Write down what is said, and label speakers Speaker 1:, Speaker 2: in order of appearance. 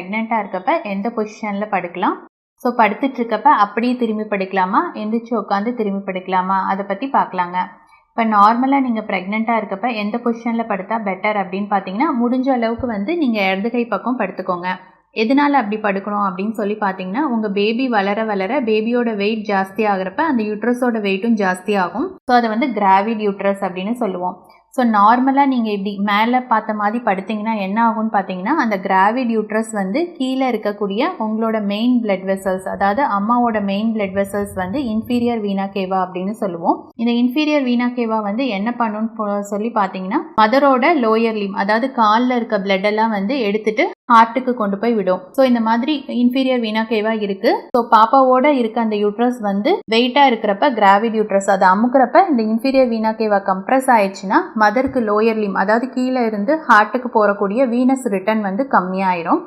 Speaker 1: ப்ரெக்னெண்ட்டாக இருக்கப்ப எந்த பொசிஷனில் படுக்கலாம்? ஸோ படுத்துட்டு இருக்கப்ப அப்படியே திரும்பி படுக்கலாமா? எந்திரிச்சு உட்காந்து திரும்பி படுக்கலாமா? அதை பற்றி பார்க்கலாங்க இப்போ நார்மலாக நீங்கள் ப்ரெக்னெண்ட்டாக இருக்கப்ப எந்த பொசிஷனில் படுத்தா பெட்டர் அப்படின்னு பார்த்தீங்கன்னா முடிஞ்ச அளவுக்கு வந்து நீங்கள் இடது கை பக்கம் படுத்துக்கோங்க. எதனால் அப்படி படுக்கணும் அப்படின்னு சொல்லி பார்த்தீங்கன்னா உங்கள் பேபி வளர வளர பேபியோட வெயிட் ஜாஸ்தி ஆகிறப்ப அந்த யூட்ரஸோட வெயிட்டும் ஜாஸ்தி ஆகும். ஸோ அதை வந்து கிராவிட் யூட்ரஸ் அப்படின்னு சொல்லுவோம். ஸோ நார்மலாக நீங்கள் இப்படி மேலே பார்த்த மாதிரி படுத்திங்கன்னா என்ன ஆகும்னு பார்த்தீங்கன்னா அந்த கிராவிட் யூட்ரஸ் வந்து கீழே இருக்கக்கூடிய உங்களோட மெயின் பிளட் வெசல்ஸ் அதாவது அம்மாவோட மெயின் பிளட் வெசல்ஸ் வந்து இன்ஃபீரியர் வீனா கேவா அப்படின்னு சொல்லுவோம். இந்த இன்ஃபீரியர் வீனா கேவா வந்து என்ன பண்ணுன்னு சொல்லி பார்த்தீங்கன்னா மதரோட லோயர் லிம் அதாவது காலில் இருக்க பிளட் எல்லாம் வந்து எடுத்துட்டு ஹார்ட்டுக்கு கொண்டு போய் விடும். ஸோ இந்த மாதிரி இன்ஃபீரியர் வீணா கேவா இருக்கு. ஸோ பாப்பாவோட இருக்க அந்த யூட்ரஸ் வந்து வெயிட்டாக இருக்கிறப்ப கிராவிட் யூட்ரஸ் அதை அமுக்கிறப்ப இந்த இன்ஃபீரியர் வீனா கேவா கம்ப்ரஸ் ஆயிடுச்சுன்னா மதருக்கு லோயர் லிம் அதாவது கீழே இருந்து ஹார்ட்டுக்கு போகக்கூடிய வீனஸ் ரிட்டர்ன் வந்து கம்மியாயிரும்.